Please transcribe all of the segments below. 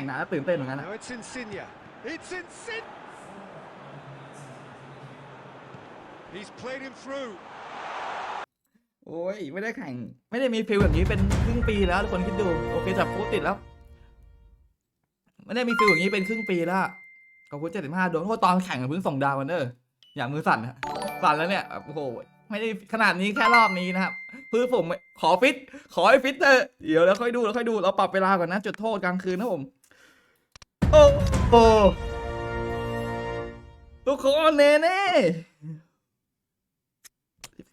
ข่งหนา้ตื่นเต้นเหมือนกันนะ He's played him through. โอ้ย ไม่ได้แข่ง ไม่ได้มีฟิลแบบนี้เป็นครึ่งปีแล้วทุกคนคิดดู โอเคจับฟูติดแล้ว ไม่ได้มีฟิลแบบนี้เป็นครึ่งปีแล้วขอบคุณเจ็ดสิบห้าโดนโทษตอนแข่งเพิ่งส่งดาวกันเอรออย่างมือสั่นะสั่นแล้วเนี่ย โอ้โห ไม่ได้ขนาดนี้แค่รอบนี้นะครับพืนผมขอฟิต ขอให้ฟิตเถอะเดี๋ยวแล้วค่อยดูแล้วค่อยดู เราปรับเวลาก่อนนะ จุดโทษกลางคืนนะผมโอ้โหทุกคนเนเน่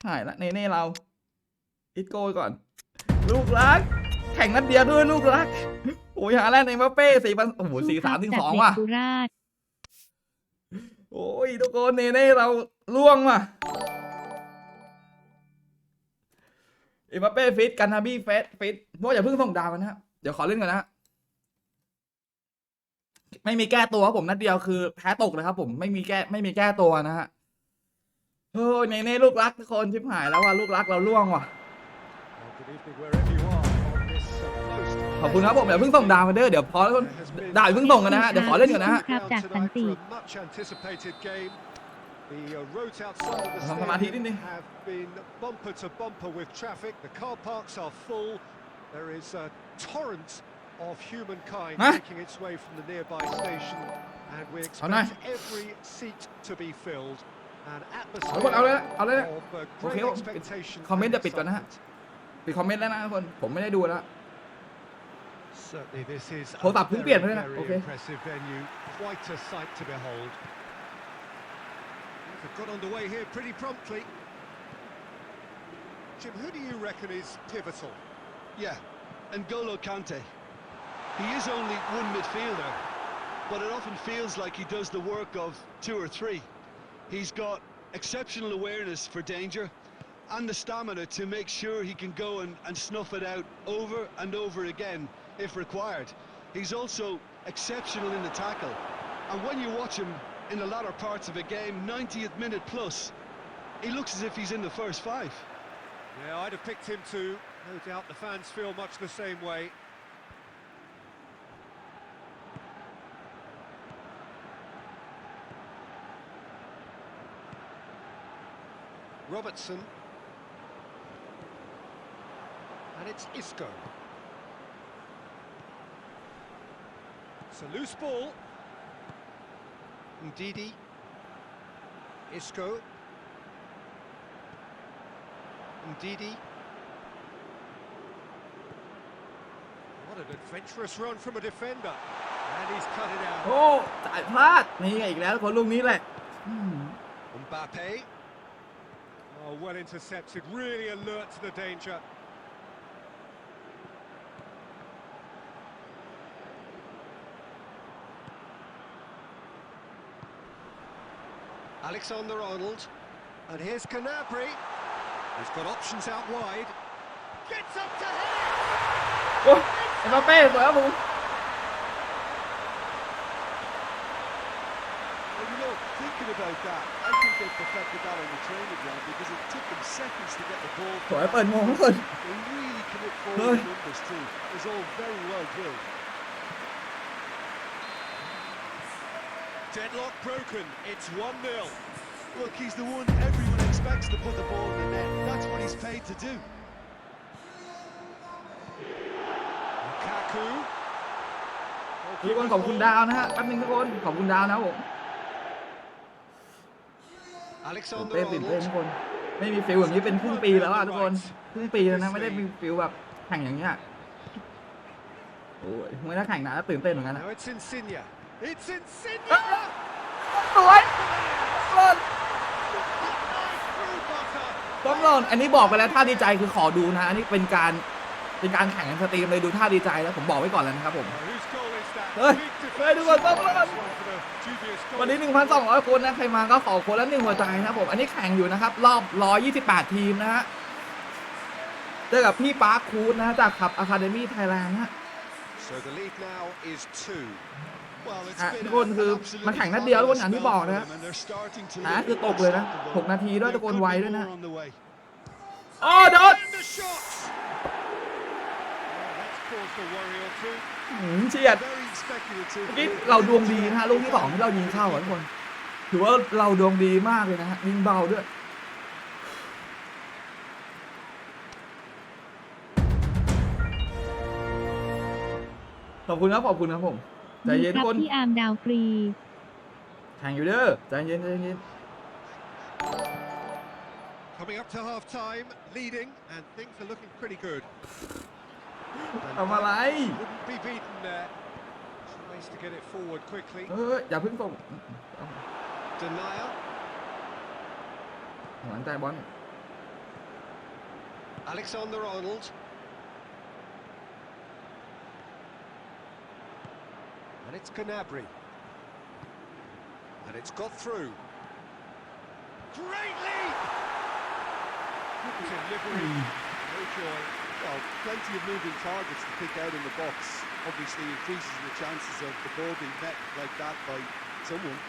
หายละ เนเน่เราอิตโกก่อน ลูกรัก แข่งนัดเดียวด้วยลูกรักโอ้ยหาแรกในมาเป้สี่พันโอ้โหสี่สามถึงสองว่ะ โอ้ยทุกคน เนเน่เราล่วงว่ะอิมาัปเป้ฟิต กันนะบี้เฟสฟิตพวกอย่าเพิ่งส่งดาวกันนะะเดี๋ยวขอเล่นก่อนนะฮะไม่มีแก้ตัวครับผมนัดเดียวคือแพ้ตกเลยครับ ผมไม่มีแก้ไม่มีแก้ตัวนะฮะโอ้ยในในลูกรักทุกคนชิบหายแล้วว่าลูกรักเราล่วงว่ะขอบคุณครับผมเดี๋ยวเพิ่งส่งดาวมาเด้อเดี๋ยวพอแล้วดาวเพิ่งส่งกันนะฮะเดี๋ยวขอเล่นก่อนนะฮะบสทำสมาธินิดนึง torrent of humankind huh? making its way from the nearby station, and we expect oh, no. every seat to be filled. An atmosphere ทุกคนเอาเลยนะเอาเลยนะ of uh, โอเค great ครับปิด expectation. คอมเมนต์ and จะปิดก่อนนะฮะ excitement. ปิดคอมเมนต์แล้วนะทุกคนผมไม่ได้ดูแล้ว Certainly, this is a โทรศัพท์เพิ่งเปลี่ยนไป very, very impressive venue. Quite a sight to behold. They've got underway here pretty promptly. Jim, who do you reckon is pivotal? Yeah, N'Golo Kante. He is only one midfielder, but it often feels like he does the work of two or three. He's got exceptional awareness for danger and the stamina to make sure he can go and, and snuff it out over and over again if required. He's also exceptional in the tackle. And when you watch him in the latter parts of a game, 90th minute plus, he looks as if he's in the first five. Yeah, I'd have picked him too. No doubt the fans feel much the same way. Robertson. And it's Isco. It's a loose ball. Ndidi. Isco. Ndidi. What an adventurous run from a defender. And he's cut it out. โอ้ตายพลาดนี่ไงอีกแล้วคนลูกนี้แหละ oh, Mbappe well intercepted, really alert to the danger. Alexander Arnold. And here's Canabri. He's got options out wide. Gets up to him. What? Am I bad, level? about that. I think they perfected that on the training ground because it took them seconds to get the ball. Trời ơi, anh ngon They really commit forward numbers too. It's all very well drilled. Deadlock broken. It's 1-0. Look, he's the one everyone expects to put the ball in the net. That's what he's paid to do. Lukaku. เต้นตื่นเต้นทุกคนไม่มีฟิลแบบนี้เป็นครึ่งปีแล้วอ่ะทุกคนครึ่งปีแล้วนะไม่ได้มีฟิลแบบแข่งอย่างเงี้ยโอ้ยเมื่อด้แข่งนะตื่นเต้นเหมือนกันนะสวยหล่น b u อหล่นอันนี้บอกไปแล้วท่าดีใจคือขอดูนะ อันนี้เป็นการเป็นการแข่งสตรีมเลยดูท่าดีใจแล้วผมบอกไว้ก่อนแล้วนะครับผมเฮ้ยเูยทุกคนต้องรอดวันนี้ 1,200 คนนะใครมาก็ขอคนละหนึ่งหัวใจนะผมอันนี้แข่งอยู่นะครับรอบ 128 ทีมนะฮะเจอกับพี่ปาร์คคูดนะจากขับอะคาเดมี่ไทยแลนด์ฮะทุกคนคือ มันแข่งนัดเดียวทุกคนอย่างที่บอกนะฮะคือตกเลยนะ 6 นาทีด้วยตะโกนไวด้วยนะโอ้โดนเฉียดกี้เราดวงดีนะฮะลูกที่สองที่เรายิงเข้าทุกคน ถือว่าเราดวงดีมากเลยนะฮะยิงเบาด้วยขอบคุณครับขอบคุณครับผมใจเย็นคนที่อาร์มดาวฟรีแข่งอยู่เด้อใจเย็นใจเย็น Coming up to half time, leading, and things are looking pretty good. ทำอะไร Tries to get it forward quickly. เอออย่าเพึ่งตกเอา Denial. Alexander Arnold. And it's Gnabry. And it's got through. Great lead! Delivery. Hmm. No joy. Well, plenty of moving targets to pick out in the box obviously increases the chances of the ball being met like that by someone.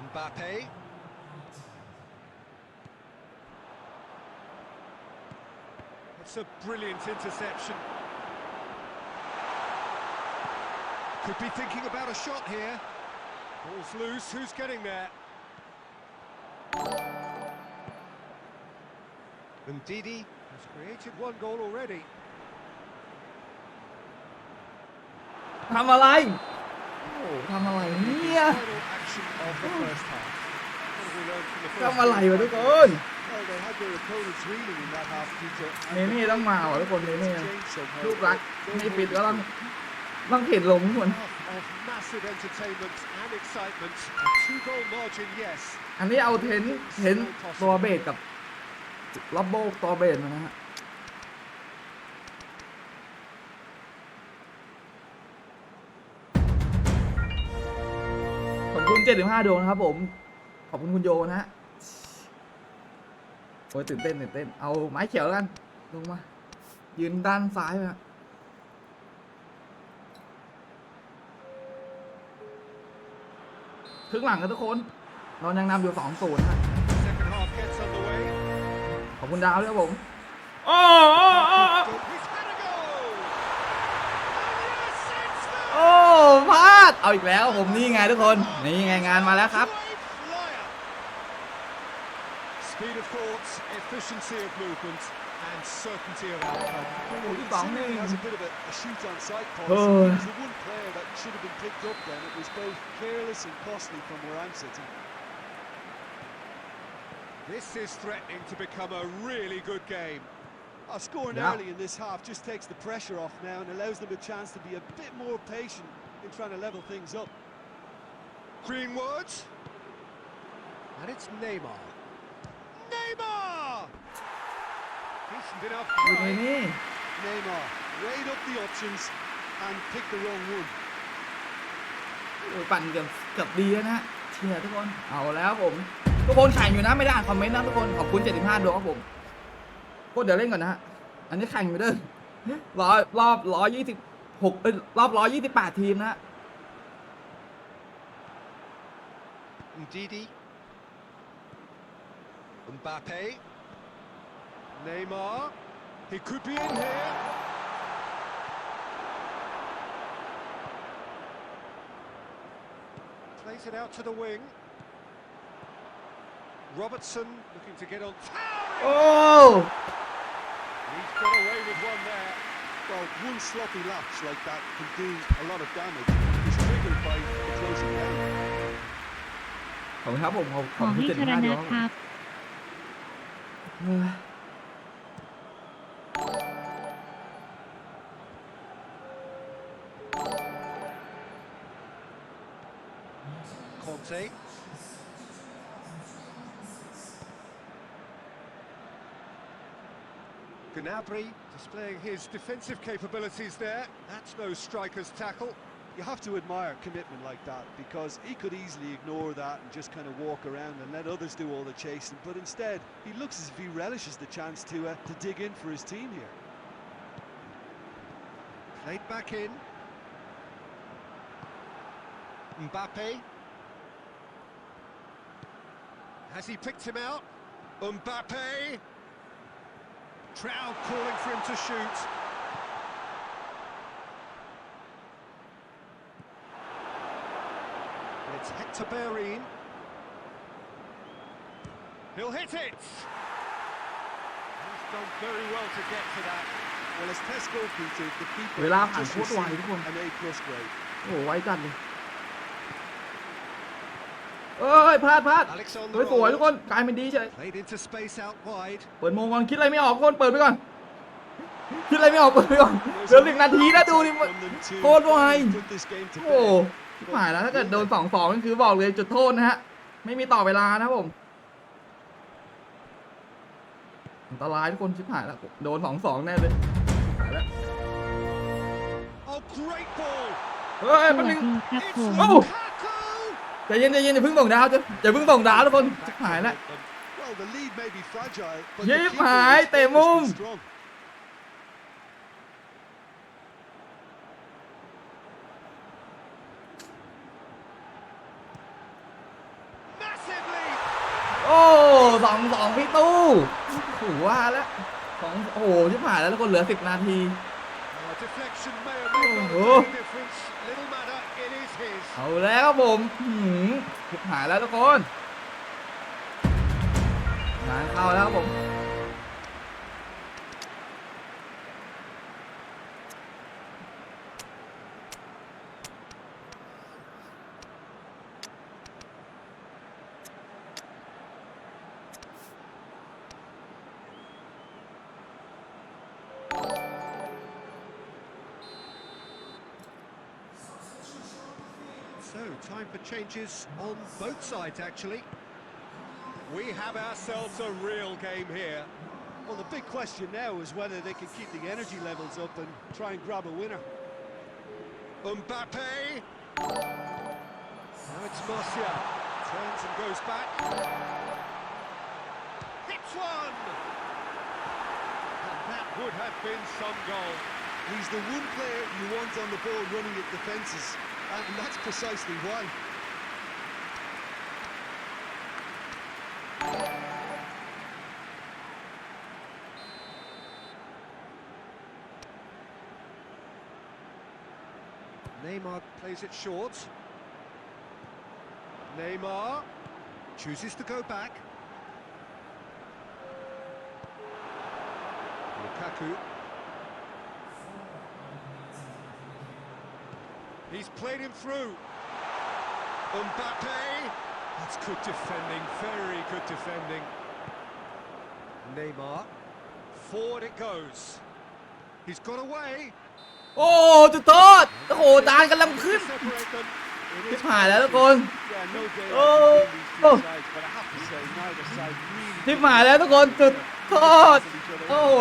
Mbappe It's a brilliant interception. Could be thinking about a shot here. Ball's loose, who's getting there? And Didi has created one goal already. ทำอะไรทำอะไรเนี่ย Final action of the first half. What have we learned from the first ทำอะไร half? วะทุกคน Well, they had their opponents reeling in that half, Peter. เนเน่ต้องมาว่ะทุกคนเน and เน่ it's changed somehow. ลูกรัก Their ไม่ปิดก็ต้อง goal ต้องเข็ดลงทุกคน half of massive entertainment and excitement. A two-goal margin, yes. อันนี้เอาเทนเทนตัวเบสกับลับโบตัวเบสมานะฮะ ขอบคุณ 75ดวงนะครับผม ขอบคุณคุณโยนะฮะ โอ้ย ตื่นเต้นตื่นเต้น เอาไม้เขียวแล้วกันลงมา ยืนด้านซ้ายไปฮะครึ่งหลังกันทุกคนเรายังนำอยู่สองศูนย์นะขอบคุณดาวด้วยครับผมโอ้โอ้โอ้โอ้พลาดเอาอีกแล้วผมนี่ไงทุกคนนี่ไงงานมาแล้วครับ s and certainty of outcome. has a bit of a, a shoot on sight policy. Oh. It was the one player that should have been picked up then. It was both careless and costly from where I'm sitting. This is threatening to become a really good game. Uh, scoring yeah. early in this half just takes the pressure off now and allows them a chance to be a bit more patient in trying to level things up. Greenwood. And it's Neymar. โอ้ยปั่นเกือบเกือบดีแล้วนะฮะเชียร์ทุกคนเอาแล้วผมทุกคนแข่งอยู่นะไม่ได้อ่านคอมเมนต์นะทุกคนขอบคุณ75ดวงครับผมโคตรเดี๋ยวเล่นก่อนนะฮะอันนี้แข่งไปเด้อรอรอบร้อยยี่สิบหกเอ้ยรอบร้อยยี่สิบแปดทีมนะฮะีดีอ i m บาเป้ Neymar. He could be in here. Plays it out to the wing. Robertson looking to get on. Oh! He's got away with one there. Well, one sloppy lapse like that can do a lot of damage. He's triggered by the closing game. ผมครับผมผมขผอมให้พิจารเจณาณาครัด้วยบเออ Conte. Gnabry displaying his defensive capabilities there. That's no striker's tackle. You have to admire commitment like that because he could easily ignore that and just kind of walk around and let others do all the chasing. But instead, he looks as if he relishes the chance to, uh, to dig in for his team here. Played back in. Mbappe. Has he picked him out? Mbappe. Trout calling for him to shoot. it's Hector Bellerin. He'll hit it! He's done very well to get to that. Well, as Tesco goalkeeper, the people. เวลาผ่านโคตรไวทุกคน A plus grade. Oh, เอ้ยพลาดพลาดสวยๆทุกคนกลายเป็นดีเฉยเปิดโมงก่อนคิดอะไรไม่ออกคนเปิดไปก่อนคิดอะไรไม่ออกเปิดไปก่อนเหลือหนึ่งนาทีนะดูดิโคตรวายโอ้หมายแล้วถ้าเกิดโดนสองสองก็คือบอกเลยจุดโทษนะฮะ ไม่มีต่อเวลานะผมอันตรายทุกคนชิบหายแล้วโดนสองสองแน่เลยหายแล้วเฮ้ยมันหนึ่งโอ้ใจเย็นใจเย็นอย่าเพิ่งส่งดาว จะอย่าเพิ่งส่งดาวทุกคนจะหายแล้วยิบหายเตะมุมโอ้สองสองพี่ตู้ถูว่าแล้วสองโอ้โหชิบหายแล้วทุกคนเหลือสิบนาทีโอ้เอาแล้วครับผมหืหายแล้วทุกคนงานเข้าแล้วครับผม changes on both sides, actually. We have ourselves a real game here. Well, the big question now is whether they can keep the energy levels up and try and grab a winner. Mbappe! Now it's Martial. Turns and goes back. Hits one! that would have been some goal. He's the one player you want on the ball running at defences, and that's precisely why. Neymar plays it short. Neymar chooses to go back. Lukaku. He's played him through. Mbappe. That's good defending, very good defending. Neymar. Forward it goes. He's got away. โอ้จุดโทษโอ้โหตานกำลังขึ้นทิพหานแล้วทุกคนโอ้ทิพหานแล้วทุกคนจุดโทษโอ้โห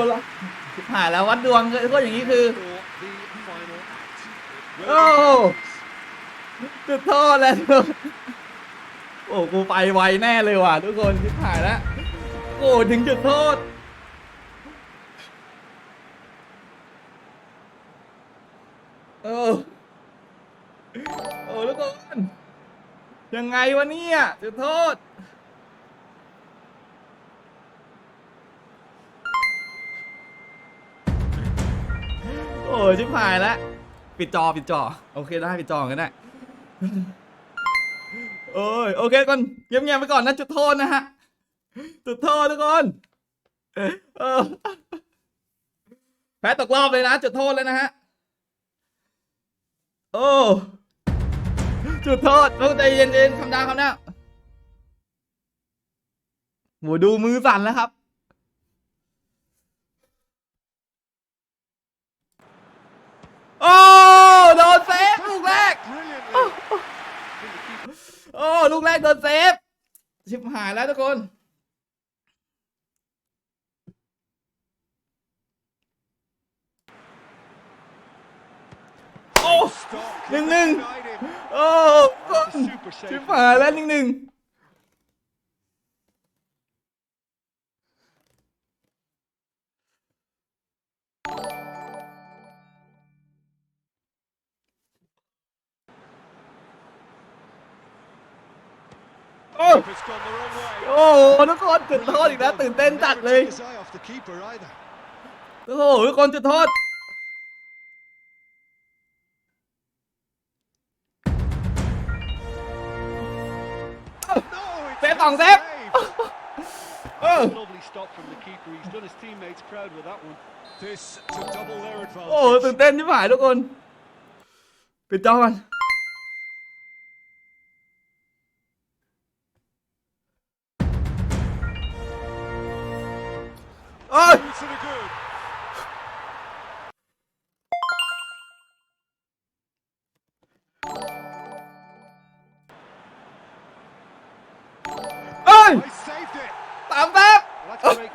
ทิพหานแล้ววัดดวงก็อย่างนี้คือโอ้จุดโทษแล้ว โอ้กูไปไวแน่เลยว่ะ ทุกคนทิพหานแล้วโอ้ถึงจุดโทษอโอ้ลูกบอลยังไงวะเนี่ยจุดโทษ โอ้ยชิบหายแล้วปิดจอปิดจอ โอเคได้ปิดจอกันได้โอ้ย โอเคก่อนเงียบๆไปก่อนนะจุดโทษนะฮะ จุดโทษทุกคนแพ้ตกรอบเลยนะจุดโทษเลยนะฮะโอ้ จุดโทษ ต้องใจเย็นๆ คำดาคำนาหมูดูมือสั่นแล้วครับ โอ้ โดนเซฟ ลูกแรก โอ้ ลูกแรกโดนเซฟ ชิบหายแล้วทุกคนหนึ่งหนึ่งโอ้ชิบหายแล้วหนึ่งหนึ่งโอ้ โอ้ทุกคนจุดโทษอีกแล้ว ตื่นเต้นจัดเลย โอ้โหทุกคนจุดโทษสองเซฟเออ Lovely stop from the keeper. He's done his teammates proud with that one. This to double their โอ้ advantage. ตื่นเต้นที่หายทุกคนปิดจอกันโอ้ย oh, oh. oh. Into the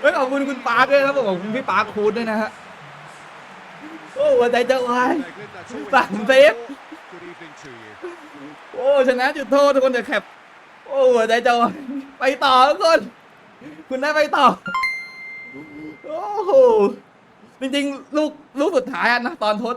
เฮ้ยขอบคุณคุณปาร์คด้วยครับผมขอบคุณพี่ปาร์คคูดด้วยนะฮะโอ้หัวใจจะวายส่งเซฟโอ้ชนะ จุดโทษทุกคนเดี๋ยวแคปโอ้หัวใจจะวายไปต่อทุกคนคุณได้ไปต่อ โอ้โหจริงๆลูกลูกสุดท้ายนะ ตอนทด